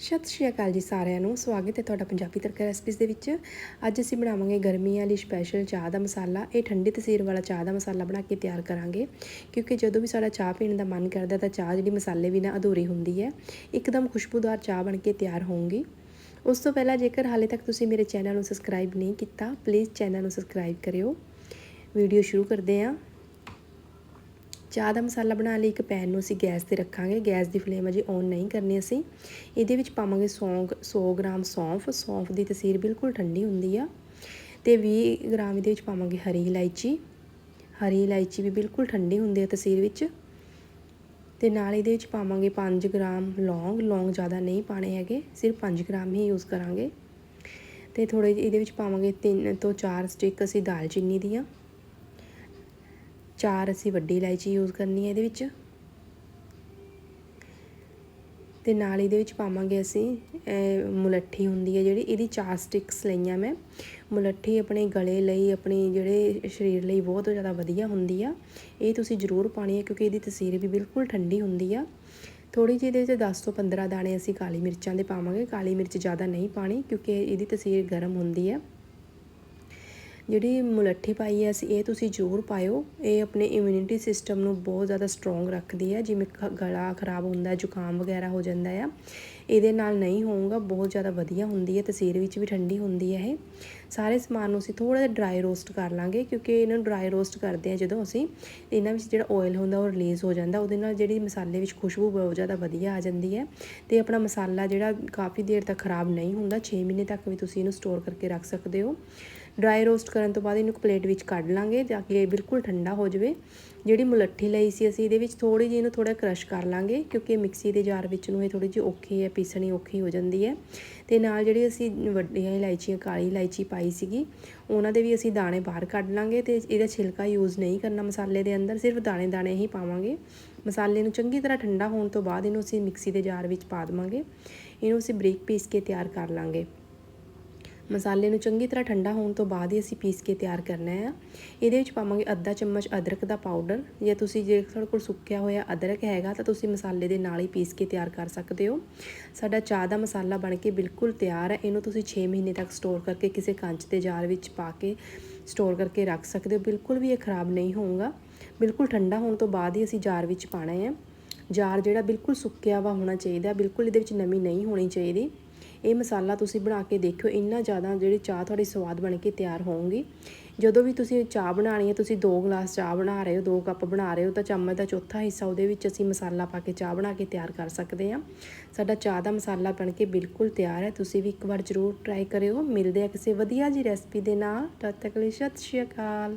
ਸਤਿ ਸ਼੍ਰੀ ਅਕਾਲ ਜੀ ਸਾਰਿਆਂ ਨੂੰ। ਸਵਾਗਤ ਹੈ ਤੁਹਾਡਾ ਪੰਜਾਬੀ ਤੜਕਾ ਰੈਸਪੀਜ਼ ਦੇ ਵਿੱਚ। ਅੱਜ ਅਸੀਂ ਬਣਾਵਾਂਗੇ ਗਰਮੀਆਂ ਵਾਲੀ ਸਪੈਸ਼ਲ ਚਾਹ ਦਾ ਮਸਾਲਾ। ਇਹ ਠੰਡੀ ਤਸੀਰ ਵਾਲਾ ਚਾਹ ਦਾ ਮਸਾਲਾ ਬਣਾ ਕੇ ਤਿਆਰ ਕਰਾਂਗੇ। ਕਿਉਂਕਿ ਜਦੋਂ ਵੀ ਸਾਡਾ ਚਾਹ ਪੀਣ ਦਾ ਮਨ ਕਰਦਾ ਤਾਂ ਚਾਹ ਜਿਹੜੀ ਮਸਾਲੇ ਬਿਨਾਂ ਅਧੂਰੀ ਹੁੰਦੀ ਹੈ। ਇੱਕਦਮ ਖੁਸ਼ਬੂਦਾਰ ਚਾਹ ਬਣ ਕੇ ਤਿਆਰ ਹੋਊਗੀ। ਉਸ ਤੋਂ ਪਹਿਲਾਂ ਜੇਕਰ ਹਾਲੇ ਤੱਕ ਤੁਸੀਂ ਮੇਰੇ ਚੈਨਲ ਨੂੰ ਸਬਸਕ੍ਰਾਈਬ ਨਹੀਂ ਕੀਤਾ ਪਲੀਜ਼ ਚੈਨਲ ਨੂੰ ਸਬਸਕ੍ਰਾਈਬ ਕਰਿਓ। ਵੀਡੀਓ ਸ਼ੁਰੂ ਕਰਦੇ ਹਾਂ। ਚਾਹ ਦਾ ਮਸਾਲਾ ਬਣਾਉਣ ਲਈ, ਇੱਕ ਪੈਨ ਨੂੰ ਅਸੀਂ ਗੈਸ ਤੇ ਰੱਖਾਂਗੇ। ਗੈਸ ਦੀ ਫਲੇਮ ਅਜੇ ਔਨ ਨਹੀਂ ਕਰਨੀ ਅਸੀਂ। ਇਹਦੇ ਵਿੱਚ ਪਾਵਾਂਗੇ ਸੌਂਗ 100 ਗ੍ਰਾਮ ਸੌਂਫ। ਸੌਂਫ ਦੀ ਤਸੀਰ ਬਿਲਕੁਲ ਠੰਡੀ ਹੁੰਦੀ ਆ। ਤੇ 20 ਗ੍ਰਾਮ ਇਹਦੇ ਵਿੱਚ ਪਾਵਾਂਗੇ ਹਰੀ ਇਲਾਇਚੀ। ਹਰੀ ਇਲਾਇਚੀ ਵੀ ਬਿਲਕੁਲ ਠੰਡੀ ਹੁੰਦੀ ਆ ਤਸੀਰ ਵਿੱਚ। ਤੇ ਨਾਲ ਇਹਦੇ ਵਿੱਚ ਪਾਵਾਂਗੇ 5 ਗ੍ਰਾਮ ਲੌਂਗ। ਲੌਂਗ ਜ਼ਿਆਦਾ ਨਹੀਂ ਪਾਣੇ ਹੈਗੇ, ਸਿਰਫ 5 ਗ੍ਰਾਮ ਹੀ ਯੂਜ਼ ਕਰਾਂਗੇ। ਤੇ ਥੋੜੇ ਇਹਦੇ ਵਿੱਚ ਪਾਵਾਂਗੇ 3 ਤੋਂ 4 ਸਟਿਕ ਅਸੀਂ ਦਾਲਚੀਨੀ ਦੀਆਂ। ਚਾਰ ਅਸੀਂ ਵੱਡੀ ਇਲਾਇਚੀ ਯੂਜ਼ ਕਰਨੀ ਹੈ ਇਹਦੇ ਵਿੱਚ। ਤੇ ਨਾਲ ਇਹਦੇ ਵਿੱਚ ਪਾਵਾਂਗੇ ਅਸੀਂ ਮੁਲੱਠੀ ਹੁੰਦੀ ਹੈ ਜਿਹੜੀ, ਇਹਦੀ ਚਾਰ ਸਟਿਕਸ ਲਈਆਂ ਮੈਂ। ਮੁਲੱਠੀ ਆਪਣੇ ਗਲੇ ਲਈ, ਆਪਣੀ ਜਿਹੜੇ ਸਰੀਰ ਲਈ ਬਹੁਤ ਜ਼ਿਆਦਾ ਵਧੀਆ ਹੁੰਦੀ ਆ। ਇਹ ਤੁਸੀਂ ਜ਼ਰੂਰ ਪਾਣੀ ਹੈ ਕਿਉਂਕਿ ਇਹਦੀ ਤਸੀਰ ਵੀ ਬਿਲਕੁਲ ਠੰਡੀ ਹੁੰਦੀ ਆ। ਥੋੜੀ ਜਿਹੀ ਇਹਦੇ ਵਿੱਚ 10 ਤੋਂ 15 ਦਾਣੇ ਅਸੀਂ ਕਾਲੀ ਮਿਰਚਾਂ ਦੇ ਪਾਵਾਂਗੇ। ਕਾਲੀ ਮਿਰਚ ਜ਼ਿਆਦਾ ਨਹੀਂ ਪਾਣੀ ਕਿਉਂਕਿ ਇਹਦੀ ਤਸੀਰ ਗਰਮ ਹੁੰਦੀ ਹੈ ਜਿਹੜੀ ਮੁਲੱਠੀ ਪਾਈ ਹੈ ਅਸੀਂ, ਇਹ ਤੁਸੀਂ ਜ਼ਰੂਰ ਪਾਇਓ। ਇਹ ਆਪਣੇ ਇਮਿਊਨਿਟੀ ਸਿਸਟਮ ਨੂੰ ਬਹੁਤ ਜ਼ਿਆਦਾ ਸਟਰੋਂਗ ਰੱਖਦੀ ਹੈ, ਜਿਵੇਂ ਗਲਾ ਖਰਾਬ ਹੁੰਦਾ, ਜ਼ੁਕਾਮ ਵਗੈਰਾ ਹੋ ਜਾਂਦਾ ਆ। ਇਹਦੇ ਨਾਲ ਨਹੀਂ ਹੋਊਗਾ, ਬਹੁਤ ਜ਼ਿਆਦਾ ਵਧੀਆ ਹੁੰਦੀ ਹੈ ਤਸੀਰ ਵਿੱਚ ਵੀ ਠੰਡੀ ਹੁੰਦੀ ਹੈ ਇਹ। ਸਾਰੇ ਸਮਾਨ ਨੂੰ ਅਸੀਂ ਥੋੜਾ ਜਿਹਾ ਡਰਾਈ ਰੋਸਟ ਕਰ ਲਾਂਗੇ, ਕਿਉਂਕਿ ਇਹਨਾਂ ਨੂੰ ਡਰਾਈ ਰੋਸਟ ਕਰਦੇ ਆ ਜਦੋਂ ਅਸੀਂ ਇਹਨਾਂ ਵਿੱਚ ਜਿਹੜਾ ਆਇਲ ਹੁੰਦਾ ਉਹ ਰਿਲੀਜ਼ ਹੋ ਜਾਂਦਾ, ਉਹਦੇ ਨਾਲ ਜਿਹੜੀ ਮਸਾਲੇ ਵਿੱਚ ਖੁਸ਼ਬੂ ਬਹੁਤ ਜ਼ਿਆਦਾ ਵਧੀਆ ਆ ਜਾਂਦੀ ਹੈ। ਤੇ ਆਪਣਾ ਮਸਾਲਾ ਜਿਹੜਾ ਕਾਫੀ ਦੇਰ ਤੱਕ ਖਰਾਬ ਨਹੀਂ ਹੁੰਦਾ 6 ਮਹੀਨੇ ਤੱਕ ਵੀ ਤੁਸੀਂ ਇਹਨੂੰ ਸਟੋਰ ਕਰਕੇ ਰੱਖ ਸਕਦੇ ਹੋ। ਡਰਾਈ ਰੋਸਟ ਕਰਨ ਤੋਂ ਬਾਅਦ ਇਹਨੂੰ ਪਲੇਟ ਵਿੱਚ ਕੱਢ ਲਾਂਗੇ ਤਾਂ ਕਿ ਇਹ ਬਿਲਕੁਲ ਠੰਡਾ ਹੋ ਜਾਵੇ। ਜਿਹੜੀ ਮੁਲੱਠੀ ਲਈ ਸੀ ਅਸੀਂ ਇਹਦੇ ਵਿੱਚ ਥੋੜੀ ਜਿਹੀ ਇਹਨੂੰ ਥੋੜਾ ਕ੍ਰਸ਼ ਕਰ ਲਾਂਗੇ ਕਿਉਂਕਿ ਮਿਕਸੀ ਦੇ ਜਾਰ ਵਿੱਚ ਨੂੰ ਇਹ ਥੋੜੀ ਜਿਹੀ ਔਖੀ ਹੈ, ਪੀਸਣੀ ਔਖੀ ਹੋ ਜਾਂਦੀ ਹੈ। ਤੇ ਨਾਲ ਜਿਹੜੀ ਅਸੀਂ ਵੱਡੀਆਂ ਇਲਾਇਚੀਆਂ, ਕਾਲੀ ਇਲਾਇਚੀ ਪਾਈ ਸੀਗੀ, ਉਹਨਾਂ ਦੇ ਵੀ ਅਸੀਂ ਦਾਣੇ ਬਾਹਰ ਕੱਢ ਲਾਂਗੇ ਤੇ ਇਹਦਾ ਛਿਲਕਾ ਯੂਜ਼ ਨਹੀਂ ਕਰਨਾ ਮਸਾਲੇ ਦੇ ਅੰਦਰ, ਸਿਰਫ ਦਾਣੇ ਦਾਣੇ ਹੀ ਪਾਵਾਂਗੇ। ਮਸਾਲੇ ਨੂੰ ਚੰਗੀ ਤਰ੍ਹਾਂ ਠੰਡਾ ਹੋਣ ਤੋਂ ਬਾਅਦ ਇਹਨੂੰ ਅਸੀਂ ਮਿਕਸੀ ਦੇ ਜਾਰ ਵਿੱਚ ਪਾ ਦਵਾਂਗੇ। ਇਹਨੂੰ ਅਸੀਂ ਬਰੀਕ ਪੀਸ ਕੇ ਤਿਆਰ ਕਰ ਲਾਂਗੇ। ਮਸਾਲੇ ਨੂੰ ਚੰਗੀ ਤਰ੍ਹਾਂ ਠੰਡਾ ਹੋਣ ਤੋਂ ਬਾਅਦ ਹੀ ਅਸੀਂ ਪੀਸ ਕੇ ਤਿਆਰ ਕਰਨਾ ਹੈ। ਇਹਦੇ ਵਿੱਚ ਪਾਵਾਂਗੇ ਅੱਧਾ ਚਮਚ ਅਦਰਕ ਦਾ ਪਾਊਡਰ ਜੇ ਤੁਸੀਂ ਜੇ ਤੁਹਾਡੇ ਕੋਲ ਸੁੱਕਿਆ ਹੋਇਆ ਅਦਰਕ ਹੈਗਾ ਤਾਂ ਤੁਸੀਂ ਮਸਾਲੇ ਦੇ ਨਾਲ ਹੀ ਪੀਸ ਕੇ ਤਿਆਰ ਕਰ ਸਕਦੇ ਹੋ। ਸਾਡਾ ਚਾਹ ਦਾ ਮਸਾਲਾ ਬਣ ਕੇ ਬਿਲਕੁਲ ਤਿਆਰ ਹੈ। ਇਹਨੂੰ ਤੁਸੀਂ 6 ਮਹੀਨੇ ਤੱਕ ਸਟੋਰ ਕਰਕੇ ਕਿਸੇ ਕੰਚ ਦੇ ਜਾਰ ਵਿੱਚ ਪਾ ਕੇ ਸਟੋਰ ਕਰਕੇ ਰੱਖ ਸਕਦੇ ਹੋ। ਬਿਲਕੁਲ ਵੀ ਇਹ ਖਰਾਬ ਨਹੀਂ ਹੋਊਗਾ। ਬਿਲਕੁਲ ਠੰਡਾ ਹੋਣ ਤੋਂ ਬਾਅਦ ਹੀ ਅਸੀਂ ਜਾਰ ਵਿੱਚ ਪਾਣਾ ਹੈ। ਜਾਰ ਜਿਹੜਾ ਬਿਲਕੁਲ ਸੁੱਕਿਆ ਵਾ ਹੋਣਾ ਚਾਹੀਦਾ ਬਿਲਕੁਲ ਇਹਦੇ ਵਿੱਚ ਨਮੀ ਨਹੀਂ ਹੋਣੀ ਚਾਹੀਦੀ। ਇਹ ਮਸਾਲਾ ਤੁਸੀਂ ਬਣਾ ਕੇ ਦੇਖਿਓ, ਇੰਨਾ ਜ਼ਿਆਦਾ ਜਿਹੜੀ ਚਾਹ ਤੁਹਾਡੀ ਸਵਾਦ ਬਣ ਕੇ ਤਿਆਰ ਹੋਊਗੀ। ਜਦੋਂ ਵੀ ਤੁਸੀਂ ਚਾਹ ਬਣਾਣੀ ਹੈ, ਤੁਸੀਂ 2 ਗਲਾਸ ਚਾਹ ਬਣਾ ਰਹੇ ਹੋ 2 ਕੱਪ ਬਣਾ ਰਹੇ ਹੋ, ਤਾਂ ਚਮਚ ਦਾ ਚੌਥਾ ਹਿੱਸਾ ਉਹਦੇ ਵਿੱਚ ਅਸੀਂ ਮਸਾਲਾ ਪਾ ਕੇ ਚਾਹ ਬਣਾ ਕੇ ਤਿਆਰ ਕਰ ਸਕਦੇ ਹਾਂ। ਸਾਡਾ ਚਾਹ ਦਾ ਮਸਾਲਾ ਬਣ ਕੇ ਬਿਲਕੁਲ ਤਿਆਰ ਹੈ, ਤੁਸੀਂ ਵੀ ਇੱਕ ਵਾਰ ਜ਼ਰੂਰ ਟਰਾਈ ਕਰਿਓ। ਮਿਲਦੇ ਆ ਕਿਸੇ ਵਧੀਆ ਜੀ ਰੈਸਪੀ ਦੇ ਨਾਲ। ਤਦ ਤੱਕ ਲਈ ਸਤਿ ਸ਼੍ਰੀ ਅਕਾਲ।